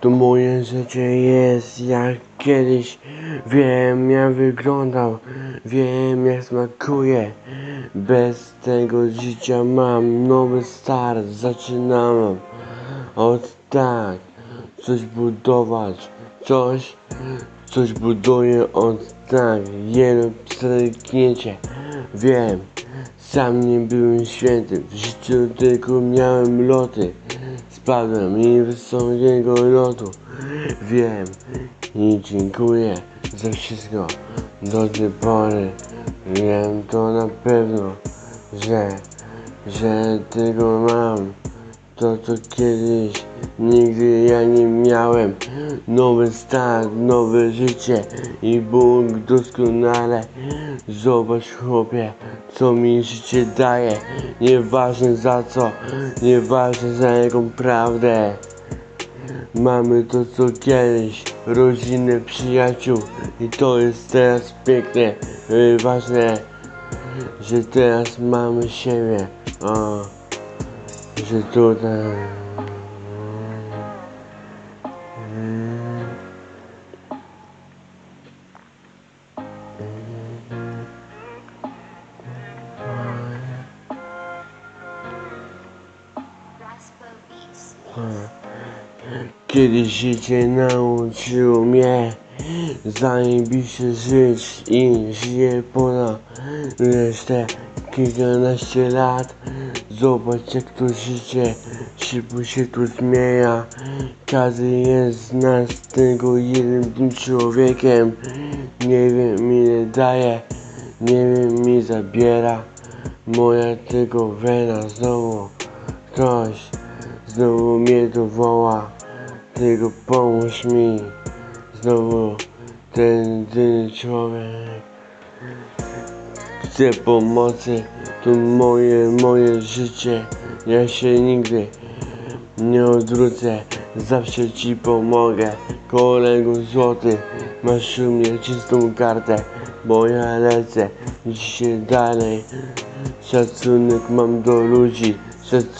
To moje życie jest jak kiedyś. Wiem jak wyglądał, wiem jak smakuje. Bez tego życia mam nowy start, zaczynam od tak. Coś budować, coś, coś buduję od tak. Jedno przeniknięcie, wiem. Sam nie byłem święty, w życiu tylko miałem loty. Spadłem i wysokiego lotu. Wiem i dziękuję za wszystko do tej pory. Wiem to na pewno, że, że tego mam. To co kiedyś nigdy ja nie miałem. Nowy start, nowe życie i Bóg doskonale. Zobacz chłopie, co mi życie daje. Nieważne za co, nieważne za jaką prawdę. Mamy to co kiedyś, rodzinę, przyjaciół i to jest teraz piękne, ważne, że teraz mamy siebie, o, że tutaj. Kiedyś życie nauczyło mnie zajebiście żyć i żyję ponad resztę kilkanaście lat. Zobacz jak to życie szybko się tu zmienia. Każdy jest z nas tylko jednym człowiekiem. Nie wiem ile daje, nie wiem mi zabiera. Moja tylko wena znowu ktoś znowu mnie tu woła. Tylko pomóż mi. Znowu ten jedyny człowiek. Chcę pomocy To moje, moje życie. Ja się nigdy nie odwrócę. Zawsze ci pomogę. Kolego złoty Masz u mnie czystą kartę Bo ja lecę. Dzisiaj dalej. Szacunek mam do ludzi. Szacunek